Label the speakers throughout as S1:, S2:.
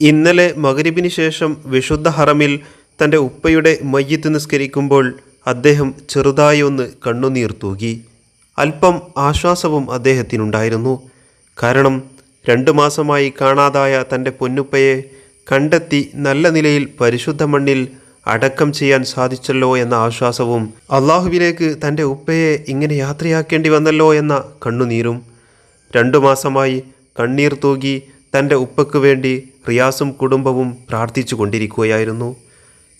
S1: ഇന്നലെ മകരിബിന് ശേഷം വിശുദ്ധ ഹറമിൽ തന്റെ ഉപ്പയുടെ മയ്യത്ത് നിസ്കരിക്കുമ്പോൾ അദ്ദേഹം ചെറുതായി ഒന്ന് കണ്ണുനീർ തൂകി. അല്പം ആശ്വാസവും അദ്ദേഹത്തിനുണ്ടായിരുന്നു. കാരണം രണ്ടു മാസമായി കാണാതായ തന്റെ പൊന്നുപ്പയെ കണ്ടെത്തി നല്ല നിലയിൽ പരിശുദ്ധ മണ്ണിൽ അടക്കം ചെയ്യാൻ സാധിച്ചല്ലോ എന്ന ആശ്വാസവും അള്ളാഹുവിലേക്ക് തന്റെ ഉപ്പയെ ഇങ്ങനെ യാത്രയാക്കേണ്ടി വന്നല്ലോ എന്ന കണ്ണുനീരും. രണ്ടു മാസമായി കണ്ണീർ തൂകി തന്റെ ഉപ്പയ്ക്ക് വേണ്ടി റിയാസും കുടുംബവും പ്രാർത്ഥിച്ചു കൊണ്ടിരിക്കുകയായിരുന്നു.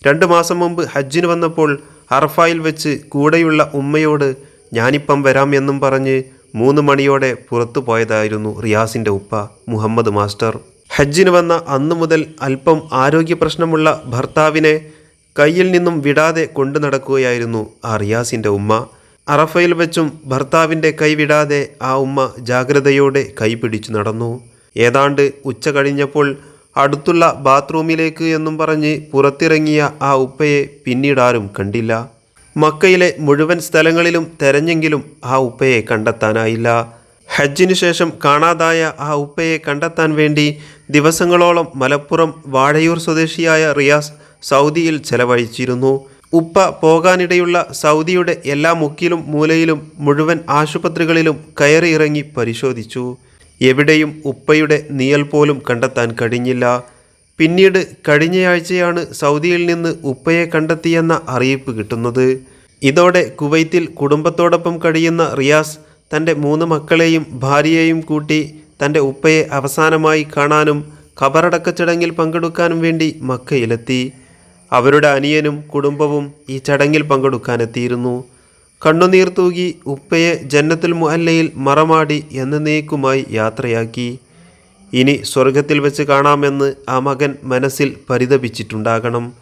S1: രണ്ട് മാസം മുമ്പ് ഹജ്ജിന് വന്നപ്പോൾ അറഫായിൽ വെച്ച് കൂടെയുള്ള ഉമ്മയോട് ഞാനിപ്പം വരാം എന്നും പറഞ്ഞ് മൂന്ന് മണിയോടെ പുറത്തു പോയതായിരുന്നു റിയാസിന്റെ ഉപ്പ മുഹമ്മദ് മാസ്റ്റർ. ഹജ്ജിന് വന്ന അന്നു മുതൽ അല്പം ആരോഗ്യ പ്രശ്നമുള്ള ഭർത്താവിനെ കയ്യിൽ നിന്നും വിടാതെ കൊണ്ടു നടക്കുകയായിരുന്നു ആ റിയാസിന്റെ ഉമ്മ. അറഫയിൽ വെച്ചും ഭർത്താവിന്റെ കൈവിടാതെ ആ ഉമ്മ ജാഗ്രതയോടെ കൈ പിടിച്ചു നടന്നു. ഏതാണ്ട് ഉച്ച കഴിഞ്ഞപ്പോൾ അടുത്തുള്ള ബാത്റൂമിലേക്ക് എന്നും പറഞ്ഞ് പുറത്തിറങ്ങിയ ആ ഉപ്പയെ പിന്നീടാരും കണ്ടില്ല. മക്കയിലെ മുഴുവൻ സ്ഥലങ്ങളിലും തെരഞ്ഞെങ്കിലും ആ ഉപ്പയെ കണ്ടെത്താനായില്ല. ഹജ്ജിനു ശേഷം കാണാതായ ആ ഉപ്പയെ കണ്ടെത്താൻ വേണ്ടി ദിവസങ്ങളോളം മലപ്പുറം വാഴയൂർ സ്വദേശിയായ റിയാസ് സൗദിയിൽ ചെലവഴിച്ചിരുന്നു. ഉപ്പ പോകാനിടയുള്ള സൗദിയുടെ എല്ലാ മുക്കിലും മൂലയിലും മുഴുവൻ ആശുപത്രികളിലും കയറി ഇറങ്ങി പരിശോധിച്ചു. എവിടെയും ഉപ്പയുടെ നീയൽ പോലും കണ്ടെത്താൻ കഴിഞ്ഞില്ല. പിന്നീട് കഴിഞ്ഞയാഴ്ചയാണ് സൗദിയിൽ നിന്ന് ഉപ്പയെ കണ്ടെത്തിയെന്ന അറിയിപ്പ് കിട്ടുന്നത്. ഇതോടെ കുവൈത്തിൽ കുടുംബത്തോടൊപ്പം കഴിയുന്ന റിയാസ് തന്റെ മൂന്ന് മക്കളെയും ഭാര്യയെയും കൂട്ടി തന്റെ ഉപ്പയെ അവസാനമായി കാണാനും ഖബറടക്ക ചടങ്ങിൽ പങ്കെടുക്കാനും വേണ്ടി മക്കയിലെത്തി. അവരുടെ അനിയനും കുടുംബവും ഈ ചടങ്ങിൽ പങ്കെടുക്കാനെത്തിയിരുന്നു. കണ്ണുനീർ തൂകി ഉപ്പയെ ജന്നത്തിൽ മുഹല്ലയിൽ മറമാടി എന്നേക്കുമായി യാത്രയാക്കി. ഇനി സ്വർഗത്തിൽ വെച്ച് കാണാമെന്ന് ആ മകൻ മനസ്സിൽ പരിതപിച്ചിട്ടുണ്ടാകണം.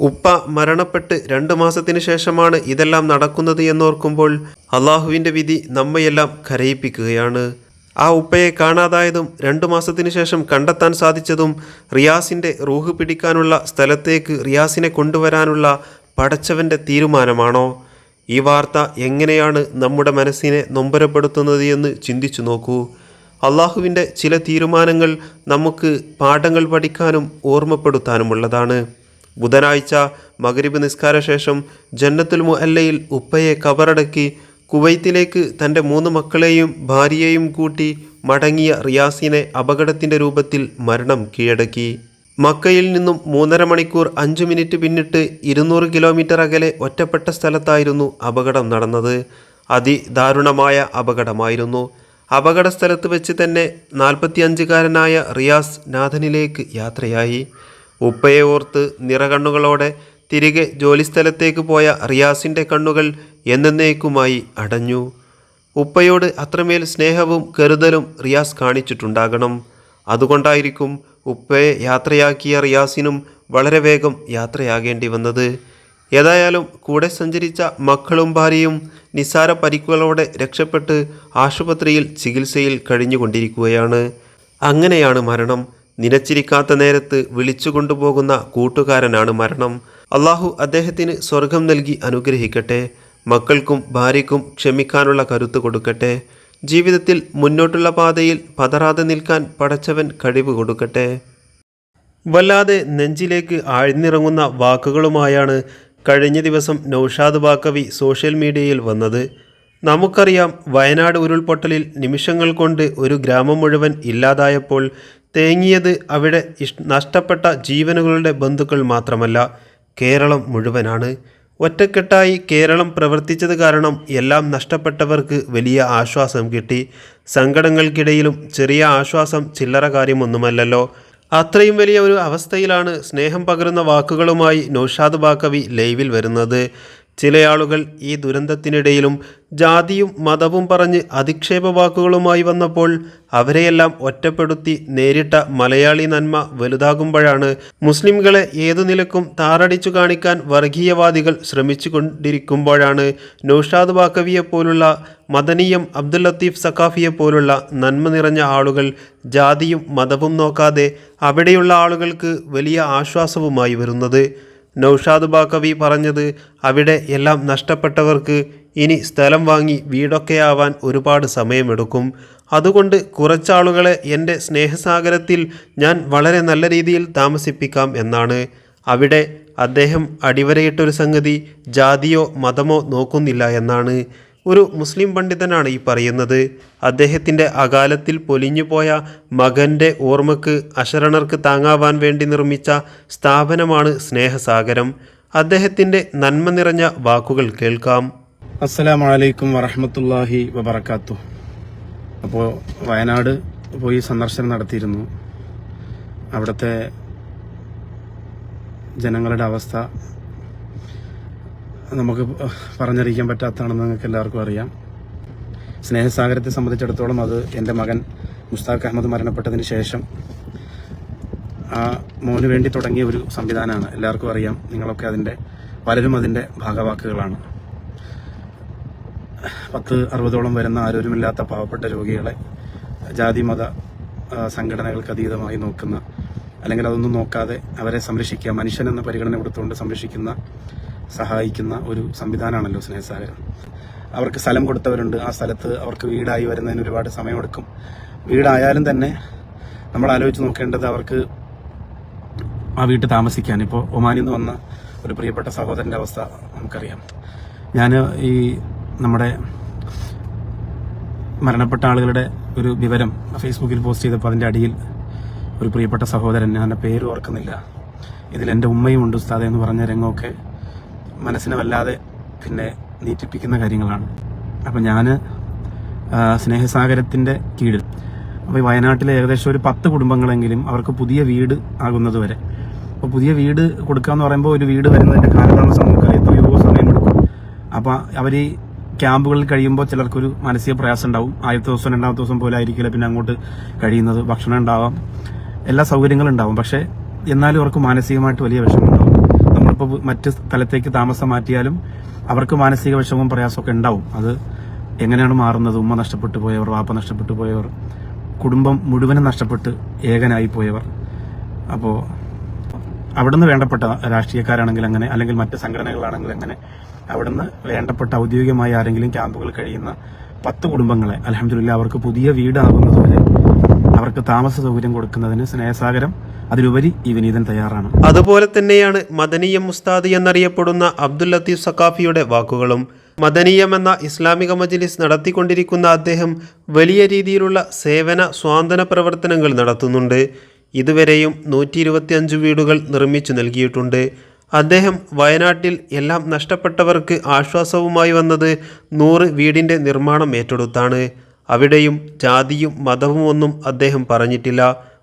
S1: ഉപ്പ മരണപ്പെട്ട് രണ്ട് മാസത്തിന് ശേഷമാണ് ഇതെല്ലാം നടക്കുന്നത് എന്നോർക്കുമ്പോൾ അള്ളാഹുവിന്റെ വിധി നമ്മയെല്ലാം കരയിപ്പിക്കുകയാണ്. ആ ഉപ്പയെ കാണാതായതും രണ്ടു മാസത്തിനു ശേഷം കണ്ടെത്താൻ സാധിച്ചതും റിയാസിന്റെ റൂഹ് പിടിക്കാനുള്ള സ്ഥലത്തേക്ക് റിയാസിനെ കൊണ്ടുവരാനുള്ള പടച്ചവന്റെ തീരുമാനമാണോ? ഈ വാർത്ത എങ്ങനെയാണ് നമ്മുടെ മനസ്സിനെ നൊമ്പരപ്പെടുത്തുന്നത് എന്ന് ചിന്തിച്ചു നോക്കൂ. അള്ളാഹുവിന്റെ ചില തീരുമാനങ്ങൾ നമുക്ക് പാഠങ്ങൾ പഠിക്കാനും ഓർമ്മപ്പെടുത്താനുമുള്ളതാണ്. ബുധനാഴ്ച മകരിബ് നിസ്കാര ശേഷം ജന്നത്തുൽ മുഹല്ലയിൽ ഉപ്പയെ കബറടക്കി കുവൈത്തിലേക്ക് തന്റെ മൂന്ന് മക്കളെയും ഭാര്യയെയും കൂട്ടി മടങ്ങിയ റിയാസിനെ അപകടത്തിന്റെ രൂപത്തിൽ മരണം കീഴടക്കി. മക്കയിൽ നിന്നും മൂന്നര മണിക്കൂർ അഞ്ച് മിനിറ്റ് പിന്നിട്ട് ഇരുന്നൂറ് കിലോമീറ്റർ അകലെ ഒറ്റപ്പെട്ട സ്ഥലത്തായിരുന്നു അപകടം നടന്നത്. അതിദാരുണമായ അപകടമായിരുന്നു. അപകട സ്ഥലത്ത് വെച്ച് തന്നെ നാൽപ്പത്തിയഞ്ചുകാരനായ റിയാസ് നാഥനിലേക്ക് യാത്രയായി. ഉപ്പയെ ഓർത്ത് നിറകണ്ണുകളോടെ തിരികെ ജോലിസ്ഥലത്തേക്ക് പോയ റിയാസിന്റെ കണ്ണുകൾ എന്നേക്കുമായി അടഞ്ഞു. ഉപ്പയോട് അത്രമേൽ സ്നേഹവും കരുതലും റിയാസ് കാണിച്ചിട്ടുണ്ടാകണം. അതുകൊണ്ടായിരിക്കും ഉപ്പയെ യാത്രയാക്കിയ റിയാസിനും വളരെ വേഗം യാത്രയാകേണ്ടി വന്നത്. ഏതായാലും കൂടെ സഞ്ചരിച്ച മക്കളും ഭാര്യയും നിസ്സാര പരിക്കുകളോടെ രക്ഷപ്പെട്ട് ആശുപത്രിയിൽ ചികിത്സയിൽ കഴിഞ്ഞുകൊണ്ടിരിക്കുകയാണ്. അങ്ങനെയാണ് മരണം. നിനച്ചിരിക്കാത്ത നേരത്ത് വിളിച്ചു കൊണ്ടുപോകുന്ന കൂട്ടുകാരനാണ് മരണം. അള്ളാഹു അദ്ദേഹത്തിന് സ്വർഗം നൽകി അനുഗ്രഹിക്കട്ടെ. മക്കൾക്കും ഭാര്യയ്ക്കും ക്ഷമിക്കാനുള്ള കരുത്ത് കൊടുക്കട്ടെ. ജീവിതത്തിൽ മുന്നോട്ടുള്ള പാതയിൽ പതറാതെ നിൽക്കാൻ പടച്ചവൻ കഴിവ് കൊടുക്കട്ടെ. വല്ലാതെ നെഞ്ചിലേക്ക് ആഴ്ന്നിറങ്ങുന്ന വാക്കുകളുമായാണ് കഴിഞ്ഞ ദിവസം നൌഷാദ് ബാക്കവി സോഷ്യൽ മീഡിയയിൽ വന്നത്. നമുക്കറിയാം വയനാട് ഉരുൾപൊട്ടലിൽ നിമിഷങ്ങൾ കൊണ്ട് ഒരു ഗ്രാമം മുഴുവൻ ഇല്ലാതായപ്പോൾ തേങ്ങിയത് അവിടെ നഷ്ടപ്പെട്ട ജീവനുകളുടെ ബന്ധുക്കൾ മാത്രമല്ല കേരളം മുഴുവനാണ്. ഒറ്റക്കെട്ടായി കേരളം പ്രവർത്തിച്ചത് കാരണം എല്ലാം നഷ്ടപ്പെട്ടവർക്ക് വലിയ ആശ്വാസം കിട്ടി. സങ്കടങ്ങൾക്കിടയിലും ചെറിയ ആശ്വാസം ചില്ലറ കാര്യമൊന്നുമല്ലല്ലോ. അത്രയും വലിയ ഒരു അവസ്ഥയിലാണ് സ്നേഹം പകരുന്ന വാക്കുകളുമായി നൗഷാദ് ബാക്കവി ലൈവിൽ വരുന്നത്. ചില ആളുകൾ ഈ ദുരന്തത്തിനിടയിലും ജാതിയും മതവും പറഞ്ഞ് അധിക്ഷേപ വാക്കുകളുമായി വന്നപ്പോൾ അവരെയെല്ലാം ഒറ്റപ്പെടുത്തി നേരിട്ട മലയാളി നന്മ വലുതാകുമ്പോഴാണ് മുസ്ലിംകളെ ഏതു നിലക്കും താറടിച്ചു കാണിക്കാൻ വർഗീയവാദികൾ ശ്രമിച്ചു കൊണ്ടിരിക്കുമ്പോഴാണ് നൌഷാദ് ബാക്കവിയെപ്പോലുള്ള മദനീയം അബ്ദുൽ ലത്തീഫ് സഖാഫിയെപ്പോലുള്ള പോലുള്ള നന്മ നിറഞ്ഞ ആളുകൾ ജാതിയും മതവും നോക്കാതെ അവിടെയുള്ള ആളുകൾക്ക് വലിയ ആശ്വാസവുമായി വരുന്നത്. നൌഷാദ് ബാക്കവി പറഞ്ഞത് അവിടെ എല്ലാം നഷ്ടപ്പെട്ടവർക്ക് ഇനി സ്ഥലം വാങ്ങി വീടൊക്കെയാവാൻ ഒരുപാട് സമയമെടുക്കും. അതുകൊണ്ട് കുറച്ചാളുകളെ എന്റെ സ്നേഹസാഗരത്തിൽ ഞാൻ വളരെ നല്ല രീതിയിൽ താമസിപ്പിക്കാം എന്നാണ്. അവിടെ അദ്ദേഹം അടിവരയിട്ടൊരു സംഗതി ജാതിയോ മതമോ നോക്കുന്നില്ല എന്നാണ്. ഒരു മുസ്ലിം പണ്ഡിതനാണ് ഈ പറയുന്നത്. അദ്ദേഹത്തിന്റെ അകാലത്തിൽ പൊലിഞ്ഞുപോയ മകന്റെ ഓർമ്മക്ക് അശരണർക്ക് താങ്ങാവാൻ വേണ്ടി നിർമ്മിച്ച സ്ഥാപനമാണ് സ്നേഹസാഗരം. അദ്ദേഹത്തിന്റെ നന്മ നിറഞ്ഞ വാക്കുകൾ കേൾക്കാം.
S2: അസ്സലാമു അലൈക്കും വറഹമത്തല്ലാഹി വബർക്കാത്തു അപ്പോൾ വയനാട് പോയി സന്ദർശനം നടത്തിയിരുന്നു. അവിടുത്തെ ജനങ്ങളുടെ അവസ്ഥ നമുക്ക് പറഞ്ഞറിയിക്കാൻ പറ്റാത്തതാണെന്ന് നിങ്ങൾക്ക് എല്ലാവർക്കും അറിയാം. സ്നേഹസാഗരത്തെ സംബന്ധിച്ചിടത്തോളം അത് എന്റെ മകൻ മുസ്താഖ് അഹമ്മദ് മരണപ്പെട്ടതിന് ശേഷം ആ മോന് വേണ്ടി തുടങ്ങിയ ഒരു സംവിധാനമാണ്. എല്ലാവർക്കും അറിയാം. നിങ്ങളൊക്കെ അതിന്റെ പലരും അതിന്റെ ഭാഗവാക്കുകളാണ്. പത്ത് അറുപതോളം വരുന്ന ആരോരുമില്ലാത്ത പാവപ്പെട്ട രോഗികളെ ജാതി മത സംഘടനകൾക്ക് അതീതമായി നോക്കുന്ന അല്ലെങ്കിൽ അതൊന്നും നോക്കാതെ അവരെ സംരക്ഷിക്കുക മനുഷ്യനെന്ന പരിഗണന കൊടുത്തുകൊണ്ട് സംരക്ഷിക്കുന്ന സഹായിക്കുന്ന ഒരു സംവിധാനമാണല്ലോ സ്നേഹസാഗരം അവർക്ക് സ്ഥലം കൊടുത്തവരുണ്ട്. ആ സ്ഥലത്ത് അവർക്ക് വീടായി വരുന്നതിന് ഒരുപാട് സമയമെടുക്കും. വീടായാലും തന്നെ നമ്മൾ ആലോചിച്ച് നോക്കേണ്ടത് അവർക്ക് ആ വീട്ടിൽ താമസിക്കാൻ. ഇപ്പോൾ ഒമാനിൽ നിന്ന് വന്ന ഒരു പ്രിയപ്പെട്ട സഹോദരന്റെ അവസ്ഥ നമുക്കറിയാം. ഞാൻ ഈ നമ്മുടെ മരണപ്പെട്ട ആളുകളുടെ ഒരു വിവരം ഫേസ്ബുക്കിൽ പോസ്റ്റ് ചെയ്തപ്പോൾ അതിന്റെ അടിയിൽ ഒരു പ്രിയപ്പെട്ട സഹോദരൻ ഞാൻ പേര് ഓർക്കുന്നില്ല. ഇതിൽ എന്റെ ഉമ്മയും ഉണ്ട് ഉസ്താദ് എന്ന് പറഞ്ഞ രംഗമൊക്കെ മനസ്സിനെ വല്ലാതെ പിന്നെ നീറ്റിപ്പിക്കുന്ന കാര്യങ്ങളാണ്. അപ്പം ഞാൻ സ്നേഹസാഗരത്തിന്റെ കീഴിൽ. അപ്പോൾ ഈ വയനാട്ടിലെ ഏകദേശം ഒരു പത്ത് കുടുംബങ്ങളെങ്കിലും അവർക്ക് പുതിയ വീട് ആകുന്നത് വരെ. അപ്പോൾ പുതിയ വീട് കൊടുക്കാന്ന് പറയുമ്പോൾ ഒരു വീട് വരുന്നതിന്റെ കാലതാമസം നമുക്കറിയാം. എത്രയോ സമയമെടുക്കും അപ്പോൾ അവർ ഈ ക്യാമ്പുകളിൽ കഴിയുമ്പോൾ ചിലർക്കൊരു മാനസിക പ്രയാസം ഉണ്ടാവും ആദ്യത്തെ ദിവസം രണ്ടാമത്തെ ദിവസം പോലെ ആയിരിക്കില്ല പിന്നെ അങ്ങോട്ട് കഴിയുന്നത്. ഭക്ഷണം ഉണ്ടാവാം. എല്ലാ സൗകര്യങ്ങളും ഉണ്ടാവും. പക്ഷേ എന്നാലും അവർക്ക് മാനസികമായിട്ട് വലിയ വിഷമമുണ്ടാവും നമ്മളിപ്പോൾ മറ്റ് സ്ഥലത്തേക്ക് താമസം മാറ്റിയാലും അവർക്ക് മാനസിക വിഷമവും പ്രയാസമൊക്കെ ഉണ്ടാവും. അത് എങ്ങനെയാണ് മാറുന്നത്? ഉമ്മ നഷ്ടപ്പെട്ടു പോയവർ വാപ്പ നഷ്ടപ്പെട്ടു പോയവർ കുടുംബം മുഴുവനും നഷ്ടപ്പെട്ട് ഏകനായി പോയവർ. അപ്പോൾ അവിടുന്ന് വേണ്ടപ്പെട്ട രാഷ്ട്രീയക്കാരാണെങ്കിൽ അങ്ങനെ അല്ലെങ്കിൽ മറ്റ് സംഘടനകളാണെങ്കിൽ അങ്ങനെ അവിടുന്ന് വേണ്ടപ്പെട്ട ഔദ്യോഗികമായി ആരെങ്കിലും ക്യാമ്പുകൾ കഴിയുന്ന പത്ത് കുടുംബങ്ങളെ അലഹമില്ല അവർക്ക് പുതിയ വീടാകുന്നതുവരെ അവർക്ക് താമസ സൗകര്യം കൊടുക്കുന്നതിന് സ്നേഹസാഗരം അതിലുപരി ഈ വിനീതൻ തയ്യാറാണ്.
S1: അതുപോലെ തന്നെയാണ് മദനീയം മുസ്താദി എന്നറിയപ്പെടുന്ന അബ്ദുൽ ലത്തീഫ് സഖാഫിയുടെ വാക്കുകളും മദനീയം എന്ന ഇസ്ലാമിക മജ്ലിസ് നടത്തിക്കൊണ്ടിരിക്കുന്ന അദ്ദേഹം വലിയ രീതിയിലുള്ള സേവന സ്വാന്തന പ്രവർത്തനങ്ങൾ നടത്തുന്നുണ്ട്. ഇതുവരെയും നൂറ്റി ഇരുപത്തിയഞ്ച് വീടുകൾ നിർമ്മിച്ചു നൽകിയിട്ടുണ്ട്. അദ്ദേഹം വയനാട്ടിൽ എല്ലാം നഷ്ടപ്പെട്ടവർക്ക് ആശ്വാസവുമായി വന്നത് നൂറ് വീടിന്റെ നിർമ്മാണം ഏറ്റെടുത്താണ്. അവിടെയും ജാതിയും മതവും ഒന്നും അദ്ദേഹം പറഞ്ഞിട്ടില്ല.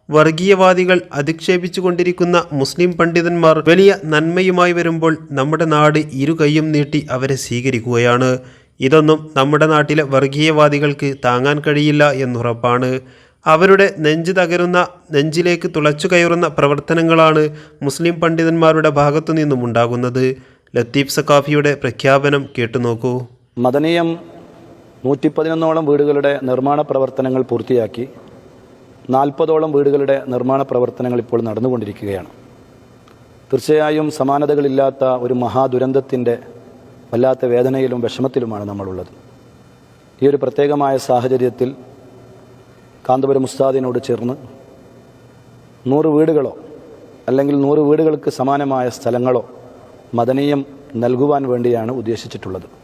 S1: വർഗീയവാദികൾ അധിക്ഷേപിച്ചുകൊണ്ടിരിക്കുന്ന മുസ്ലിം പണ്ഡിതന്മാർ വലിയ നന്മയുമായി വരുമ്പോൾ നമ്മുടെ നാട് ഇരു കൈയും നീട്ടി അവരെ സ്വീകരിക്കുകയാണ്. ഇതൊന്നും നമ്മുടെ നാട്ടിലെ വർഗീയവാദികൾക്ക് താങ്ങാൻ കഴിയില്ല എന്നുറപ്പാണ്. അവരുടെ നെഞ്ച് തകരുന്ന നെഞ്ചിലേക്ക് തുളച്ചു കയറുന്ന പ്രവർത്തനങ്ങളാണ് മുസ്ലിം പണ്ഡിതന്മാരുടെ ഭാഗത്തു നിന്നും ഉണ്ടാകുന്നത് ലത്തീഫ് സക്കാഫിയുടെ പ്രഖ്യാപനം കേട്ടുനോക്കൂ.
S3: മദനീയം നൂറ്റി പതിനൊന്നോളം വീടുകളുടെ നിർമ്മാണ പ്രവർത്തനങ്ങൾ പൂർത്തിയാക്കി നാൽപ്പതോളം വീടുകളുടെ നിർമ്മാണ പ്രവർത്തനങ്ങൾ ഇപ്പോൾ നടന്നുകൊണ്ടിരിക്കുകയാണ്. തീർച്ചയായും സമാനതകളില്ലാത്ത ഒരു മഹാദുരന്തത്തിന്റെ വല്ലാത്ത വേദനയിലും വിഷമത്തിലുമാണ് നമ്മളുള്ളത്. ഈ ഒരു പ്രത്യേകമായ സാഹചര്യത്തിൽ കാന്തപുരം ഉസ്താദിനോട് ചേർന്ന് നൂറ് വീടുകളോ അല്ലെങ്കിൽ നൂറ് വീടുകൾക്ക് സമാനമായ സ്ഥലങ്ങളോ മദനീയം നൽകുവാൻ വേണ്ടിയാണ് ഉദ്ദേശിച്ചിട്ടുള്ളത്.